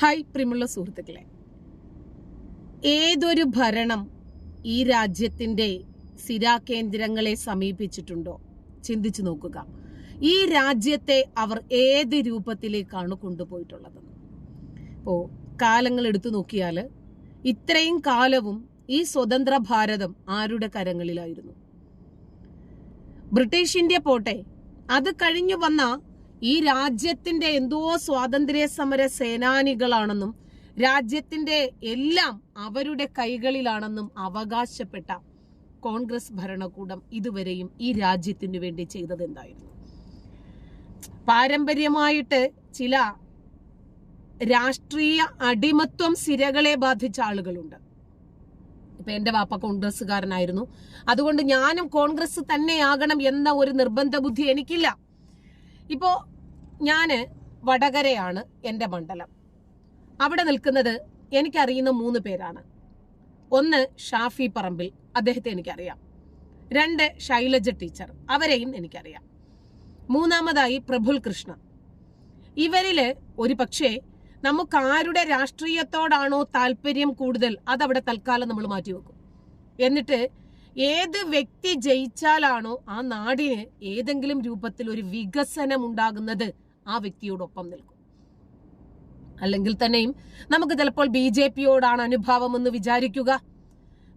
Hi പ്രിയമുള്ള സുഹൃത്തുക്കളെ. ഏതൊരു ഭരണം ഈ രാജ്യത്തിന്റെ സ്ഥിരാകേന്ദ്രങ്ങളെ സമീപിച്ചിട്ടുണ്ടോ? ചിന്തിച്ചു നോക്കുക. ഈ രാജ്യത്തെ അവർ ഏത് രൂപത്തിലേക്കാണ് കൊണ്ടുപോയിട്ടുള്ളത്? ഇപ്പോ കാലങ്ങൾ എടുത്തു നോക്കിയാൽ ഇത്രയും കാലവും ഈ സ്വതന്ത്ര ഭാരതം ആരുടെ കരങ്ങളിലായിരുന്നു? ബ്രിട്ടീഷ് ഇന്ത്യ പോട്ടെ അത് കഴിഞ്ഞു വന്ന ഈ രാജ്യത്തിന്റെ എന്തോ സ്വാതന്ത്ര്യ സമര സേനാനികളാണെന്നും രാജ്യത്തിന്റെ എല്ലാം അവരുടെ കൈകളിലാണെന്നും അവകാശപ്പെട്ട കോൺഗ്രസ് ഭരണകൂടം ഇതുവരെയും ഈ രാജ്യത്തിനു വേണ്ടി ചെയ്തത് എന്തായിരുന്നു പാരമ്പര്യമായിട്ട് ചില രാഷ്ട്രീയ അടിമത്വം സിരകളെ ബാധിച്ച ആളുകളുണ്ട്. ഇപ്പൊ എന്റെ വാപ്പ കോൺഗ്രസ്സുകാരനായിരുന്നു. അതുകൊണ്ട് ഞാനും കോൺഗ്രസ് തന്നെയാകണം എന്ന ഒരു നിർബന്ധ ബുദ്ധി എനിക്കില്ല. ഇപ്പോ ഞാൻ വടകരയാണ് എന്റെ മണ്ഡലം. അവിടെ നിൽക്കുന്നത് എനിക്കറിയുന്ന മൂന്ന് പേരാണ്. ഒന്ന് ഷാഫി പറമ്പിൽ അദ്ദേഹത്തെ എനിക്കറിയാം. രണ്ട് ശൈലജ ടീച്ചർ അവരെയും എനിക്കറിയാം. മൂന്നാമതായി പ്രഭുൽ കൃഷ്ണ. ഇവരിൽ ഒരു പക്ഷേ നമുക്ക് ആരുടെ രാഷ്ട്രീയത്തോടാണോ താല്പര്യം കൂടുതൽ അതവിടെ തൽക്കാലം നമ്മൾ മാറ്റിവെക്കും എന്നിട്ട് ഏത് വ്യക്തി ജയിച്ചാലാണോ ആ നാടിന് ഏതെങ്കിലും രൂപത്തിൽ ഒരു വികസനം ഉണ്ടാകുന്നത് ആ വ്യക്തിയോടൊപ്പം നിൽക്കും. അല്ലെങ്കിൽ തന്നെയും നമുക്ക് ചിലപ്പോൾ ബി ജെ പിയോടാണ് അനുഭാവം എന്ന് വിചാരിക്കുക.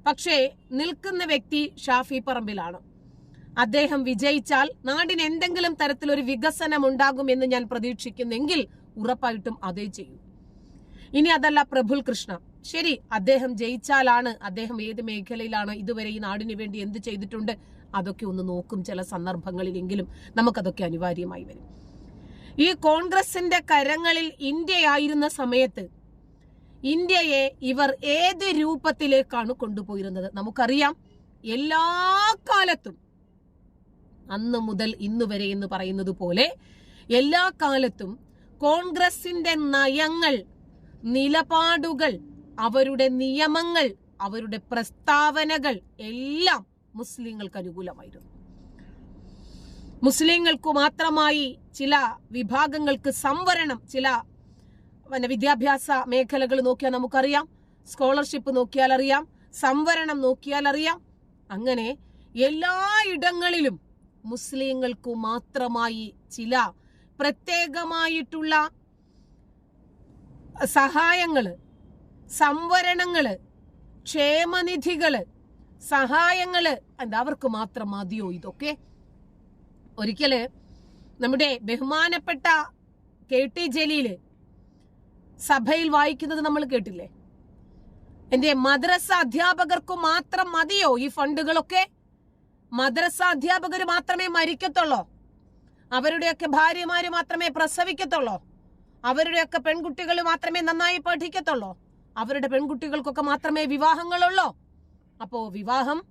പക്ഷേ നിൽക്കുന്ന വ്യക്തി ഷാഫി പറമ്പിലാണ്. അദ്ദേഹം വിജയിച്ചാൽ നാടിന് എന്തെങ്കിലും തരത്തിലൊരു വികസനം ഉണ്ടാകും എന്ന് ഞാൻ പ്രതീക്ഷിക്കുന്നെങ്കിൽ ഉറപ്പായിട്ടും അതേ ചെയ്യൂ. ഇനി അതല്ല പ്രഫുൽ കൃഷ്ണ. ശരി അദ്ദേഹം ജയിച്ചാലാണ് അദ്ദേഹം ഏത് മേഖലയിലാണ് ഇതുവരെ ഈ നാടിന് വേണ്ടി എന്ത് ചെയ്തിട്ടുണ്ട് അതൊക്കെ ഒന്ന് നോക്കും ചില സന്ദർഭങ്ങളിലെങ്കിലും നമുക്കതൊക്കെ അനിവാര്യമായി വരും. ഈ കോൺഗ്രസിന്റെ കരങ്ങളിൽ ഇന്ത്യയായിരുന്ന സമയത്ത് ഇന്ത്യയെ ഇവർ ഏത് രൂപത്തിലേക്കാണ് കൊണ്ടുപോയിരുന്നത്? നമുക്കറിയാം എല്ലാ കാലത്തും അന്ന് മുതൽ ഇന്ന് വരെ എന്ന് പറയുന്നത് പോലെ എല്ലാ കാലത്തും കോൺഗ്രസിന്റെ നയങ്ങൾ നിലപാടുകൾ അവരുടെ നിയമങ്ങൾ അവരുടെ പ്രസ്താവനകൾ എല്ലാം മുസ്ലിങ്ങൾക്ക് അനുകൂലമായിരുന്നു. മുസ്ലിങ്ങൾക്ക് മാത്രമായി ചില വിഭാഗങ്ങൾക്ക് സംവരണം ചില പിന്നെ വിദ്യാഭ്യാസ മേഖലകൾ നോക്കിയാൽ നമുക്കറിയാം. സ്കോളർഷിപ്പ് നോക്കിയാൽ അറിയാം. സംവരണം നോക്കിയാൽ അറിയാം. അങ്ങനെ എല്ലായിടങ്ങളിലും മുസ്ലിങ്ങൾക്ക് മാത്രമായി ചില പ്രത്യേകമായിട്ടുള്ള സഹായങ്ങൾ സംവരണങ്ങൾ ക്ഷേമനിധികൾ സഹായങ്ങൾ എന്താ അവർക്ക് മാത്രം മതിയോ ഇതൊക്കെ? ഒരിക്കൽ നമ്മുടെ ബഹുമാനപ്പെട്ട കെ ടി ജലീൽ സഭയിൽ വായിക്കുന്നത് നമ്മൾ കേട്ടില്ലേ? എന്റെ മദ്രസ അധ്യാപകർക്ക് മാത്രം മതിയോ ഈ ഫണ്ടുകളൊക്കെ? മദ്രസ അധ്യാപകർ മാത്രമേ മരിക്കത്തുള്ളോ? അവരുടെയൊക്കെ ഭാര്യമാര് മാത്രമേ പ്രസവിക്കത്തുള്ളോ? അവരുടെയൊക്കെ പെൺകുട്ടികൾ മാത്രമേ നന്നായി പഠിക്കത്തുള്ളോ? അവരുടെ പെൺകുട്ടികൾക്കൊക്കെ മാത്രമേ വിവാഹങ്ങളുള്ളോ? അപ്പോ വിവാഹം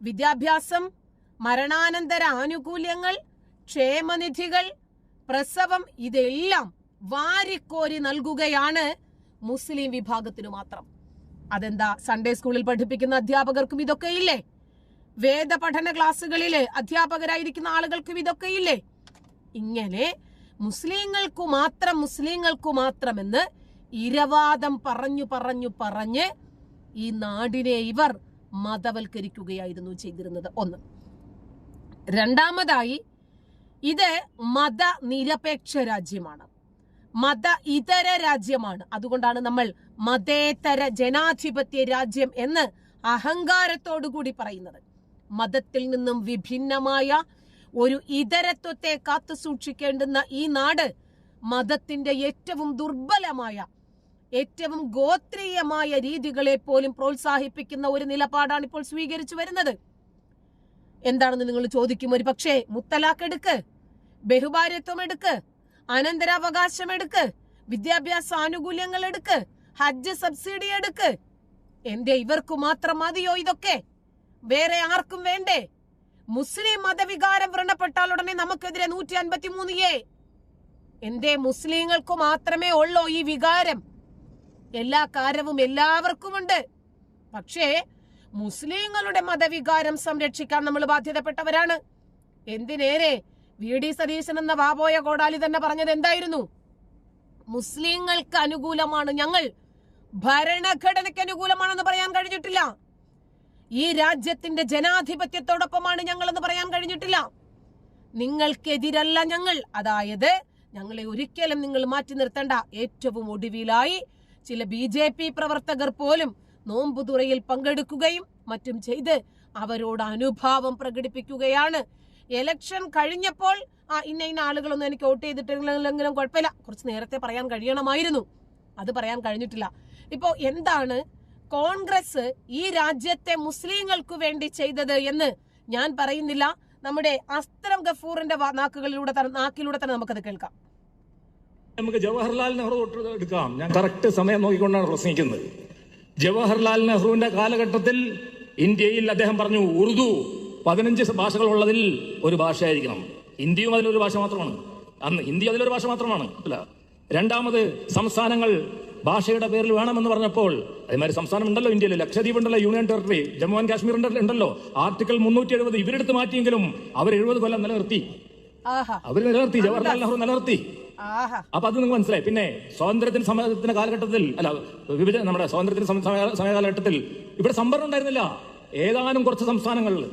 വിദ്യാഭ്യാസം മരണാനന്തര ആനുകൂല്യങ്ങൾ ക്ഷേമനിധികൾ പ്രസവം ഇതെല്ലാം വാരിക്കോരി നൽകുകയാണ് മുസ്ലിം വിഭാഗത്തിനു മാത്രം. അതെന്താ സൺഡേ സ്കൂളിൽ പഠിപ്പിക്കുന്ന അധ്യാപകർക്കും ഇതൊക്കെ ഇല്ലേ വേദപഠന ക്ലാസ്സുകളിലെ അധ്യാപകരായിരിക്കുന്ന ആളുകൾക്കും ഇതൊക്കെ ഇല്ലേ ഇങ്ങനെ മുസ്ലിങ്ങൾക്കു മാത്രം മുസ്ലിങ്ങൾക്കു മാത്രമെന്ന് ഇരവാദം പറഞ്ഞു പറഞ്ഞു പറഞ്ഞ് ഈ നാടിനെ ഇവർ മതവൽക്കരിക്കുകയായിരുന്നു ചെയ്തിരുന്നത്. ഒന്ന്. രണ്ടാമതായി ഇത് മതനിരപേക്ഷ രാജ്യമാണ്. മത ഇതര രാജ്യമാണ്. അതുകൊണ്ടാണ് നമ്മൾ മതേതര ജനാധിപത്യ രാജ്യം എന്ന് അഹങ്കാരത്തോടു കൂടി പറയുന്നത്. മതത്തിൽ നിന്നും വിഭിന്നമായ ഒരു ഇതരത്വത്തെ കാത്തു സൂക്ഷിക്കേണ്ടുന്ന ഈ നാട് മതത്തിന്റെ ഏറ്റവും ദുർബലമായ ഏറ്റവും ഗോത്രീയമായ രീതികളെ പോലും പ്രോത്സാഹിപ്പിക്കുന്ന ഒരു നിലപാടാണ് ഇപ്പോൾ സ്വീകരിച്ചു വരുന്നത്. എന്താണെന്ന് നിങ്ങൾ ചോദിക്കും. ഒരു പക്ഷേ മുത്തലാഖ് എടുക്ക് ബഹുഭാര്യത്വം എടുക്ക് അനന്തരാവകാശം എടുക്ക് വിദ്യാഭ്യാസ ആനുകൂല്യങ്ങൾ എടുക്ക് ഹജ്ജ് സബ്സിഡി എടുക്ക്. എന്റെ ഇവർക്ക് മാത്രം മതിയോ ഇതൊക്കെ? വേറെ ആർക്കും വേണ്ടേ? മുസ്ലിം മതവികാരം വ്രണപ്പെട്ടാൽ ഉടനെ നമുക്കെതിരെ നൂറ്റി അൻപത്തി മൂന്ന് എ. എന്റെ മുസ്ലിങ്ങൾക്ക് മാത്രമേ ഉള്ളൂ ഈ വികാരം? എല്ലാ കാര്യവും എല്ലാവർക്കുമുണ്ട്. പക്ഷേ മുസ്ലിങ്ങളുടെ മതവികാരം സംരക്ഷിക്കാൻ നമ്മൾ ബാധ്യതപ്പെട്ടവരാണ്. എന്തിനേരെ വി. ഡി. സതീശൻ എന്ന വാബോയ കോടാലി തന്നെ പറഞ്ഞത് എന്തായിരുന്നു? മുസ്ലിങ്ങൾക്ക് അനുകൂലമാണ് ഞങ്ങൾ. ഭരണഘടനയ്ക്ക് അനുകൂലമാണെന്ന് പറയാൻ കഴിഞ്ഞിട്ടില്ല. ഈ രാജ്യത്തിന്റെ ജനാധിപത്യത്തോടൊപ്പമാണ് ഞങ്ങളെന്ന് പറയാൻ കഴിഞ്ഞിട്ടില്ല. നിങ്ങൾക്കെതിരല്ല ഞങ്ങൾ. അതായത് ഞങ്ങളെ ഒരിക്കലും നിങ്ങൾ മാറ്റി നിർത്തേണ്ട. ഏറ്റവും ഒടുവിലായി ചില ബി പ്രവർത്തകർ പോലും നോമ്പുതുറയിൽ പങ്കെടുക്കുകയും മറ്റും ചെയ്ത് അവരോട് അനുഭാവം പ്രകടിപ്പിക്കുകയാണ്. എലക്ഷൻ കഴിഞ്ഞപ്പോൾ ആ ഇന്ന ഇന്ന ആളുകളൊന്നും എനിക്ക് വോട്ട് ചെയ്തിട്ടില്ലെങ്കിലും കുഴപ്പമില്ല. കുറച്ച് നേരത്തെ പറയാൻ കഴിയണമായിരുന്നു. അത് പറയാൻ കഴിഞ്ഞിട്ടില്ല. ഇപ്പോ എന്താണ് കോൺഗ്രസ് ഈ രാജ്യത്തെ മുസ്ലിങ്ങൾക്ക് വേണ്ടി ചെയ്തത് എന്ന് ഞാൻ പറയുന്നില്ല. നമ്മുടെ അസ്ത്രം ഗഫൂറിന്റെ നാക്കുകളിലൂടെ നാക്കിലൂടെ തന്നെ നമുക്കത് കേൾക്കാം. നമുക്ക് ജവഹർലാൽ നെഹ്റു തൊട്ട് എടുക്കാം ഞാൻ കറക്റ്റ് സമയം നോക്കിക്കൊണ്ടാണ് പ്രസംഗിക്കുന്നത് ജവഹർലാൽ നെഹ്റുവിന്റെ കാലഘട്ടത്തിൽ ഇന്ത്യയിൽ അദ്ദേഹം പറഞ്ഞു ഉറുദു പതിനഞ്ച് ഭാഷകളുള്ളതിൽ ഒരു ഭാഷയായിരിക്കണം. ഹിന്ദിയും അതിലൊരു ഭാഷ മാത്രമാണ്. അന്ന് ഹിന്ദി അതിലൊരു ഭാഷ മാത്രമാണ്. അല്ല രണ്ടാമത് സംസ്ഥാനങ്ങൾ ഭാഷയുടെ പേരിൽ വേണമെന്ന് പറഞ്ഞപ്പോൾ അതേമാതിരി സംസ്ഥാനം ഉണ്ടല്ലോ ഇന്ത്യയിൽ ലക്ഷദ്വീപ് ഉണ്ടല്ലോ union territory Jammu and Kashmir ഉണ്ടല്ലോ- ആർട്ടിക്കിൾ മുന്നൂറ്റി എഴുപത് ഇവരെടുത്ത് മാറ്റിയെങ്കിലും അവർ എഴുപത് കൊല്ലം നിലനിർത്തി. അവർ നിലനിർത്തി ജവഹർലാൽ നെഹ്റു നിലനിർത്തി. അപ്പൊ അത് നിങ്ങൾക്ക് മനസ്സിലായി. പിന്നെ സ്വാതന്ത്ര്യത്തിന് സമയത്തിന്റെ കാലഘട്ടത്തിൽ അല്ല വിഭജന നമ്മുടെ സ്വാതന്ത്ര്യത്തിന് സമയ- സമയകാലഘട്ടത്തിൽ ഇവിടെ സംവരണം ഉണ്ടായിരുന്നില്ല. ഏതാനും കുറച്ച് സംസ്ഥാനങ്ങളിൽ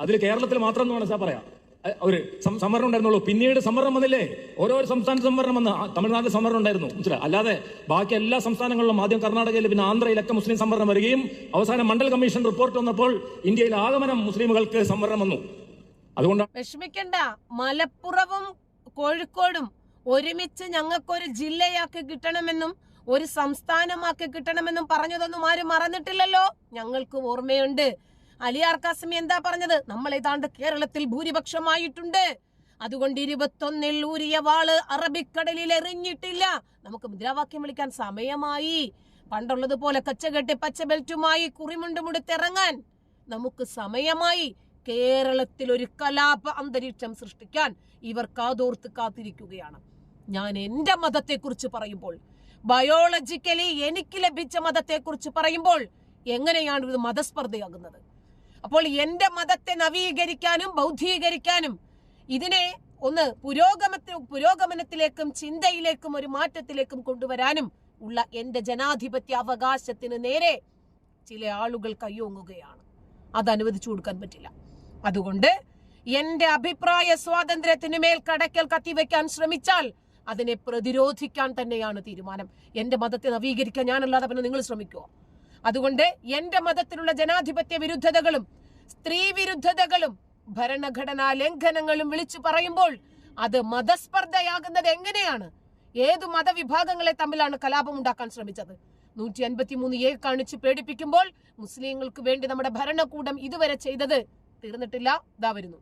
അതിൽ കേരളത്തിൽ മാത്രം എന്ന് വേണം പറയാം. ഒരു സംവരണം ഉണ്ടായിരുന്നുള്ളൂ. പിന്നീട് സംവരണം വന്നില്ലേ? ഓരോ സംസ്ഥാന സംവരണം വന്ന്. തമിഴ്നാട്ടിൽ സംവരണം ഉണ്ടായിരുന്നു. മനസ്സിലായി? അല്ലാതെ ബാക്കി എല്ലാ സംസ്ഥാനങ്ങളിലും ആദ്യം കർണാടകയിൽ പിന്നെ ആന്ധ്രയിലൊക്കെ മുസ്ലിം സംവരണം വരികയും അവസാനം മണ്ഡൽ കമ്മീഷൻ റിപ്പോർട്ട് വന്നപ്പോൾ ഇന്ത്യയിൽ ആഗമനം മുസ്ലിമുകൾക്ക് സംവരണം വന്നു. അതുകൊണ്ടാണ് വിഷമിക്കണ്ട. മലപ്പുറവും കോഴിക്കോടും ഒരുമിച്ച് ഞങ്ങൾക്കൊരു ജില്ലയാക്കി കിട്ടണമെന്നും ഒരു സംസ്ഥാനമാക്കി കിട്ടണമെന്നും പറഞ്ഞതൊന്നും ആരും മറന്നിട്ടില്ലല്ലോ. ഞങ്ങൾക്ക് ഓർമ്മയുണ്ട്. അലിയാർ കാസിമി എന്താ പറഞ്ഞത്? നമ്മൾ ഏതാണ്ട് കേരളത്തിൽ ഭൂരിപക്ഷമായിട്ടുണ്ട്. അതുകൊണ്ട് ഇരുപത്തൊന്നിൽ ഊരിയ വാൾ അറബിക്കടലിൽ എറിഞ്ഞിട്ടില്ല. നമുക്ക് മുദ്രാവാക്യം വിളിക്കാൻ സമയമായി. പണ്ടുള്ളതുപോലെ കച്ചകെട്ടി പച്ച ബെൽറ്റുമായി കുറിമുണ്ടുമുടുത്തിറങ്ങാൻ നമുക്ക് സമയമായി. കേരളത്തിൽ ഒരു കലാപ അന്തരീക്ഷം സൃഷ്ടിക്കാൻ ഇവർ കാതോർത്ത് കാത്തിരിക്കുകയാണ്. ഞാൻ എന്റെ മതത്തെക്കുറിച്ച് പറയുമ്പോൾ ബയോളജിക്കലി എനിക്ക് ലഭിച്ച മതത്തെക്കുറിച്ച് പറയുമ്പോൾ എങ്ങനെയാണ് ഇത് മതസ്പർദ്ധയാകുന്നത്? അപ്പോൾ എന്റെ മതത്തെ നവീകരിക്കാനും ബൗദ്ധീകരിക്കാനും ഇതിനെ ഒന്ന് പുരോഗമത്തി പുരോഗമനത്തിലേക്കും ചിന്തയിലേക്കും ഒരു മാറ്റത്തിലേക്കും കൊണ്ടുവരാനും ഉള്ള എന്റെ ജനാധിപത്യ അവകാശത്തിന് നേരെ ചില ആളുകൾ കയ്യോങ്ങുകയാണ്. അത് അനുവദിച്ചു കൊടുക്കാൻ പറ്റില്ല. അതുകൊണ്ട് എന്റെ അഭിപ്രായ സ്വാതന്ത്ര്യത്തിന് മേൽ കടക്കൽ കത്തിവെക്കാൻ ശ്രമിച്ചാൽ അതിനെ പ്രതിരോധിക്കാൻ തന്നെയാണ് തീരുമാനം. എന്റെ മതത്തെ നവീകരിക്കാൻ ഞാനല്ലാതെ പിന്നെ നിങ്ങൾ ശ്രമിക്കുമോ അതുകൊണ്ട് എന്റെ മതത്തിലുള്ള ജനാധിപത്യ വിരുദ്ധതകളും സ്ത്രീ വിരുദ്ധതകളും ഭരണഘടനാ ലംഘനങ്ങളും വിളിച്ചു പറയുമ്പോൾ അത് മതസ്പർദ്ധയാകുന്നത് എങ്ങനെയാണ്? ഏതു മതവിഭാഗങ്ങളെ തമ്മിലാണ് കലാപം ഉണ്ടാക്കാൻ ശ്രമിച്ചത്? നൂറ്റി അൻപത്തി മൂന്ന് എ കാണിച്ച് പേടിപ്പിക്കുമ്പോൾ മുസ്ലിങ്ങൾക്ക് വേണ്ടി നമ്മുടെ ഭരണകൂടം ഇതുവരെ ചെയ്തത് തീർന്നിട്ടില്ല ഇതാ വരുന്നു.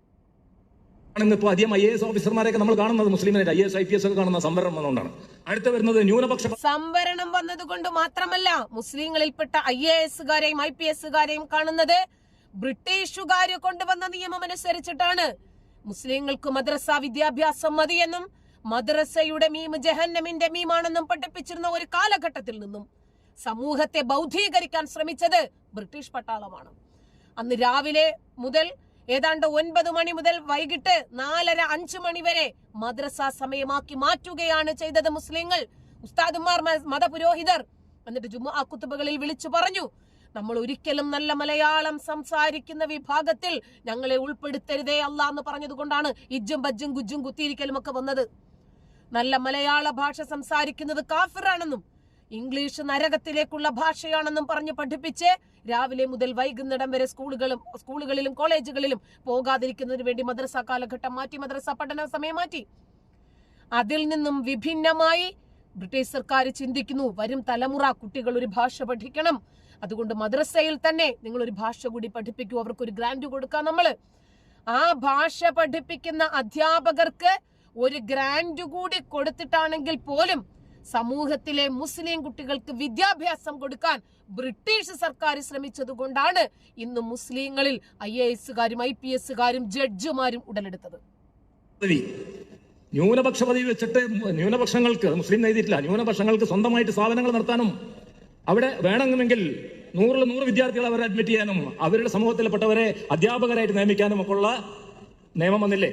ഇന്നിപ്പോ അധികം ഐ എ എസ് ഓഫീസർമാരെയൊക്കെ നമ്മൾ കാണുന്നത് മുസ്ലിമിനെ I S I P S ഒക്കെ കാണുന്ന സംവരണം വന്നുകൊണ്ടാണ്. അടുത്ത വരുന്നത് ന്യൂനപക്ഷ സംവരണം വന്നതുകൊണ്ട് മാത്രമല്ല മുസ്ലിങ്ങളിൽപ്പെട്ട ഐ എ എസുകാരെയും ഐ പി എസുകാരെയും കാണുന്നത് ബ്രിട്ടീഷുകാർ കൊണ്ടുവന്ന നിയമം അനുസരിച്ചിട്ടാണ് മുസ്ലിങ്ങൾക്ക് മദ്രസ വിദ്യാഭ്യാസം മതിയെന്നും മദ്രസയുടെ മീം ജഹന്നമിന്റെ മീമാണെന്നും പഠിപ്പിച്ചിരുന്ന ഒരു കാലഘട്ടത്തിൽ നിന്നും സമൂഹത്തെ ബൗദ്ധീകരിക്കാൻ ശ്രമിച്ചത് ബ്രിട്ടീഷ് പട്ടാളമാണ്. അന്ന് രാവിലെ മുതൽ ഏതാണ്ട് ഒൻപത് മണി മുതൽ വൈകിട്ട് നാലര അഞ്ചു മണി വരെ മദ്രസ സമയമാക്കി മാറ്റുകയാണ് ചെയ്തത് മുസ്ലിങ്ങൾ. ഉസ്താദുമാർ മതപുരോഹിതർ. എന്നിട്ട് ജുമുഅ കുത്തുബകളിൽ വിളിച്ചു പറഞ്ഞു നമ്മൾ ഒരിക്കലും നല്ല മലയാളം സംസാരിക്കുന്ന വിഭാഗത്തിൽ ഞങ്ങളെ ഉൾപ്പെടുത്തരുതേ അല്ല എന്ന് പറഞ്ഞതുകൊണ്ടാണ് ഇജ്ജും ബജ്ജും ഗുജ്ജും കുത്തിയിരിക്കലും ഒക്കെ വന്നത്. നല്ല മലയാള ഭാഷ സംസാരിക്കുന്നത് കാഫിറാണെന്നും ഇംഗ്ലീഷ് നരകത്തിലേക്കുള്ള ഭാഷയാണെന്നും പറഞ്ഞ് പഠിപ്പിച്ച് രാവിലെ മുതൽ വൈകുന്നേരം വരെ സ്കൂളുകളും സ്കൂളുകളിലും കോളേജുകളിലും പോകാതിരിക്കുന്നതിന് വേണ്ടി മദ്രസ കാലഘട്ടം മാറ്റി മദ്രസ പഠന സമയം മാറ്റി. അതിൽ നിന്നും വിഭിന്നമായി ബ്രിട്ടീഷ് സർക്കാർ ചിന്തിക്കുന്നു വരും തലമുറ കുട്ടികൾ ഒരു ഭാഷ പഠിക്കണം. അതുകൊണ്ട് മദ്രസയിൽ തന്നെ നിങ്ങൾ ഒരു ഭാഷ കൂടി പഠിപ്പിക്കൂ അവർക്ക് ഒരു ഗ്രാൻഡ് കൊടുക്കാം നമ്മൾ. ആ ഭാഷ പഠിപ്പിക്കുന്ന അധ്യാപകർക്ക് ഒരു ഗ്രാൻഡ് കൂടി കൊടുത്തിട്ടാണെങ്കിൽ പോലും സമൂഹത്തിലെ മുസ്ലിം കുട്ടികൾക്ക് വിദ്യാഭ്യാസം കൊടുക്കാൻ ബ്രിട്ടീഷ് സർക്കാർ ശ്രമിച്ചതുകൊണ്ടാണ് ഇന്ന് മുസ്ലിങ്ങളിൽ ഐ എ എസുകാരും ഐ പി എസുകാരും ജഡ്ജിമാരും ഉടലെടുത്തത്. ന്യൂനപക്ഷ പദവി വെച്ചിട്ട് ന്യൂനപക്ഷങ്ങൾക്ക് മുസ്ലിം എഴുതിയിട്ടില്ല ന്യൂനപക്ഷങ്ങൾക്ക് സ്വന്തമായിട്ട് സ്ഥാപനങ്ങൾ നടത്താനും അവിടെ വേണമെങ്കിൽ നൂറിൽ നൂറ് വിദ്യാർത്ഥികളെ അവരെ അഡ്മിറ്റ് ചെയ്യാനും അവരുടെ സമൂഹത്തിൽപ്പെട്ടവരെ അധ്യാപകരായിട്ട് നിയമിക്കാനും ഒക്കെ ഉള്ള നിയമം വന്നില്ലേ?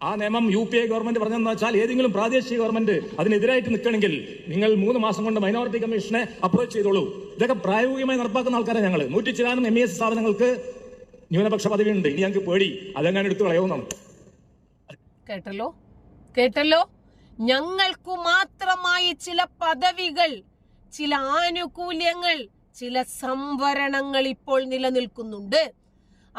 ആ നിയമം യു പി എ ഗവൺമെന്റ് പറഞ്ഞെന്ന് വെച്ചാൽ ഏതെങ്കിലും പ്രാദേശിക ഗവൺമെന്റ് അതിനെതിരായിട്ട് നിൽക്കണമെങ്കിൽ നിങ്ങൾ മൂന്ന് മാസം കൊണ്ട് മൈനോറിറ്റി കമ്മീഷനെ അപ്രോച്ച് ചെയ്തോളൂ. ഇതൊക്കെ പ്രായോഗികമായി നടപ്പാക്കുന്ന ആൾക്കാരെ ഞങ്ങൾ നൂറ്റി ചിലാനും എം ഇ എസ് സ്ഥാപനങ്ങൾക്ക് ന്യൂനപക്ഷ പദവി ഉണ്ട് ഇനി ഞങ്ങൾക്ക് പേടി. അതെങ്ങനെ എടുത്തു കളയുമെന്നാണ് കേട്ടല്ലോ? കേട്ടല്ലോ? ഞങ്ങൾക്കു മാത്രമായി ചില പദവികൾ ചില ആനുകൂല്യങ്ങൾ ചില സംവരണങ്ങൾ ഇപ്പോൾ നിലനിൽക്കുന്നുണ്ട്.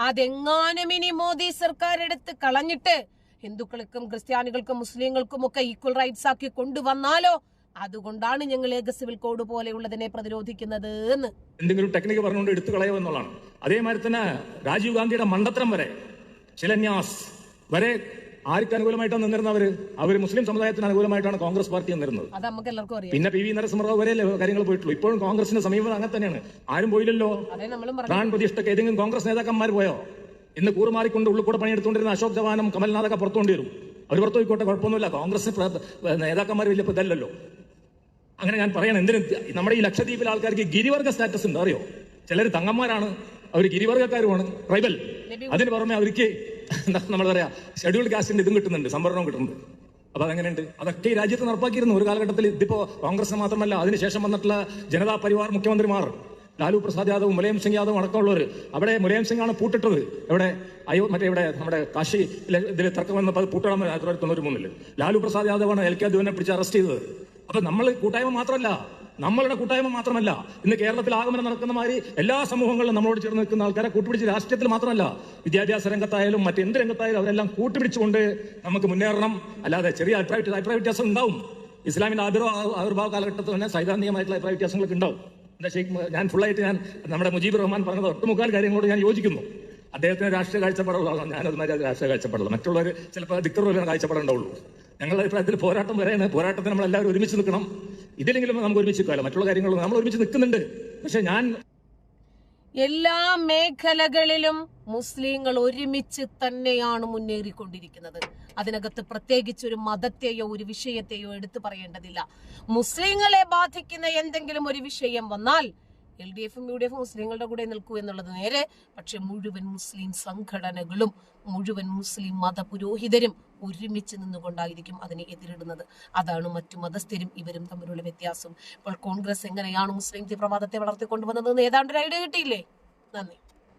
അതെങ്ങാനും ഇനി മോദി സർക്കാർ എടുത്ത് കളഞ്ഞിട്ട് ഹിന്ദുക്കൾക്കും ക്രിസ്ത്യാനികൾക്കും മുസ്ലിങ്ങൾക്കും ഒക്കെ ഈക്വൽ റൈറ്റ്സ് ആക്കി കൊണ്ടുവന്നാലോ? അതുകൊണ്ടാണ് ഞങ്ങൾ ഏക സിവിൽ കോഡ് പോലെയുള്ളതിനെ പ്രതിരോധിക്കുന്നത് എന്ന് എന്തെങ്കിലും ടെക്നിക്ക് പറഞ്ഞുകൊണ്ട് എടുത്തു കളയുമെന്നുള്ളതാണ് അതേമാതിരി തന്നെ രാജീവ് ഗാന്ധിയുടെ മണ്ടത്തരം വരെ ശിലന്യാസ് വരെ ആർക്ക് അനുകൂലമായിട്ടാണ് നിന്നിരുന്നവര് അവർ? മുസ്ലിം സമുദായത്തിന് അനുകൂലമായിട്ടാണ് കോൺഗ്രസ് പാർട്ടി നിന്നിരുന്നത്. പിന്നെ പി വി നരസിംഹറാവ് വരെ കാര്യങ്ങൾ പോയിട്ടുള്ളൂ. ഇപ്പോഴും കോൺഗ്രസിന്റെ സമീപനം അങ്ങനെ തന്നെയാണ്. ആരും പോയില്ലല്ലോ. പ്രാൺ പ്രതിഷ്ഠക്ക് ഏതെങ്കിലും കോൺഗ്രസ് നേതാക്കന്മാർ പോയോ? ഇന്ന് കൂറുമാറിക്കൊണ്ട് ഉള്ളിൽ കൂടെ പണിയെടുത്തുകൊണ്ടിരുന്ന അശോക് ചവാനും കമൽനാഥൊക്കെ പുറത്തുകൊണ്ടി വരും. അവർ പുറത്തു പോയിക്കോട്ടെ കുഴപ്പമൊന്നുമില്ല. കോൺഗ്രസ് നേതാക്കന്മാർ വലിയ ഇതല്ലല്ലോ. അങ്ങനെ ഞാൻ പറയണം എന്തിനും നമ്മുടെ ഈ ലക്ഷദ്വീപിലെ ആൾക്കാർക്ക് ഗിരിവർഗ സ്റ്റാറ്റസ് ഉണ്ട്? അറിയോ? ചിലർ തങ്ങന്മാരാണ് അവർ ഗിരിവർഗക്കാരുമാണ്. ട്രൈബൽ അതിന് പുറമെ അവർക്ക് നമ്മൾ പറയാ ഷെഡ്യൂൾ കാസ്റ്റിന്റെ ഇതും കിട്ടുന്നുണ്ട് സംവരണവും കിട്ടുന്നുണ്ട്. അപ്പൊ അതെങ്ങനെയുണ്ട്? അതൊക്കെ ഈ രാജ്യത്ത് നടപ്പാക്കിയിരുന്നു ഒരു കാലഘട്ടത്തിൽ. ഇതിപ്പോ കോൺഗ്രസ് മാത്രമല്ല അതിനുശേഷം വന്നിട്ടുള്ള ജനതാ പരിവാർ മുഖ്യമന്ത്രിമാർ. ലാലു പ്രസാദ് യാദവ് മുലയം സിംഗ് യാദവും അടക്കമുള്ളവർ അവിടെ മുലയം സിംഗ് ആണ് പൂട്ടിട്ടത്. എവിടെ? അയോ മറ്റേ ഇവിടെ നമ്മുടെ കാശി ഇതിൽ തർക്കം വന്നപ്പോൾ പൂട്ടണം ആയിരത്തി തൊള്ളായിരത്തി തൊണ്ണൂറ്റി മൂന്നിൽ ലാലു പ്രസാദ് യാദവാണ് എൽ കെ അദ്വനെ പിടിച്ച് അറസ്റ്റ് ചെയ്തത്. അപ്പൊ നമ്മൾ കൂട്ടായ്മ മാത്രമല്ല നമ്മളുടെ കൂട്ടായ്മ മാത്രമല്ല ഇന്ന് കേരളത്തിൽ ആഗമനം നടക്കുന്ന മാതിരി എല്ലാ സമൂഹങ്ങളിലും നമ്മളോട് ചേർന്ന് നിൽക്കുന്ന ആൾക്കാരെ കൂട്ടുപിടിച്ച് രാഷ്ട്രീയത്തിൽ മാത്രമല്ല വിദ്യാഭ്യാസ രംഗത്തായാലും മറ്റെന്ത് രംഗത്തായാലും അവരെല്ലാം കൂട്ടുപിടിച്ചുകൊണ്ട് നമുക്ക് മുന്നേറണം. അല്ലാതെ ചെറിയ അഭിപ്രായ അഭിപ്രായ വ്യത്യാസം ഉണ്ടാവും ഇസ്ലാമിന്റെ ആദരവ് ആവിർഭാവ കാലഘട്ടത്തിൽ തന്നെ സൈദ്ധാന്തികമായിട്ടുള്ള അഭിപ്രായ വ്യത്യാസങ്ങളൊക്കെ ഉണ്ടാവും. എന്താ ഷെയ്ഖ് ഞാൻ ഫുള്ളായിട്ട് ഞാൻ നമ്മുടെ മുജീബ് റഹ്മാൻ പറഞ്ഞത് ഒട്ടുമുക്കാൽ കാര്യങ്ങളോട് ഞാൻ യോജിക്കുന്നു. അദ്ദേഹത്തിന് രാഷ്ട്രീയ കാഴ്ചപ്പാടുള്ള ഞാൻ അതുമാതിരി രാഷ്ട്രീയ കാഴ്ചപ്പാടുള്ള. മറ്റുള്ളവർ ചിലപ്പോൾ പോലെയാണ് കാഴ്ചപ്പാടുണ്ടാവുള്ളൂ ഞങ്ങളുടെ അഭിപ്രായത്തിൽ പോരാട്ടം വരെയാണ്. പോരാട്ടത്തിന് നമ്മൾ എല്ലാവരും ഒരുമിച്ച് നിൽക്കണം. ഇതിലെങ്കിലും നമുക്ക് ഒരുമിച്ച് നിൽക്കാമല്ലോ. മറ്റുള്ള കാര്യങ്ങളും നമ്മൾ ഒരുമിച്ച് നിൽക്കുന്നുണ്ട്. പക്ഷെ ഞാൻ എല്ലാ മേഖലകളിലും മുസ്ലിങ്ങൾ ഒരുമിച്ച് തന്നെയാണ് മുന്നേറിക്കൊണ്ടിരിക്കുന്നത്. അതിനകത്ത് പ്രത്യേകിച്ച് ഒരു മതത്തെയോ ഒരു വിഷയത്തെയോ എടുത്തു പറയേണ്ടതില്ല. മുസ്ലിങ്ങളെ ബാധിക്കുന്ന എന്തെങ്കിലും ഒരു വിഷയം വന്നാൽ എൽ ഡി എഫും യു ഡി എഫും മുസ്ലിങ്ങളുടെ കൂടെ നിൽക്കൂ എന്നുള്ളത് നേരെ. പക്ഷെ മുഴുവൻ മുസ്ലിം സംഘടനകളും മുഴുവൻ മുസ്ലിം മത പുരോഹിതരും ഒരുമിച്ച് നിന്നുകൊണ്ടായിരിക്കും അതിനെ എതിരിടുന്നത്. അതാണ് മറ്റു മതസ്ഥരും ഇവരും തമ്മിലുള്ള വ്യത്യാസം. ഇപ്പോൾ കോൺഗ്രസ് എങ്ങനെയാണ് മുസ്ലിം തീവ്രവാദത്തെ വളർത്തിക്കൊണ്ടുവന്നത് ഏതാണ്ട് ഒരു ഐഡിയ കിട്ടിയില്ലേ? നന്ദി.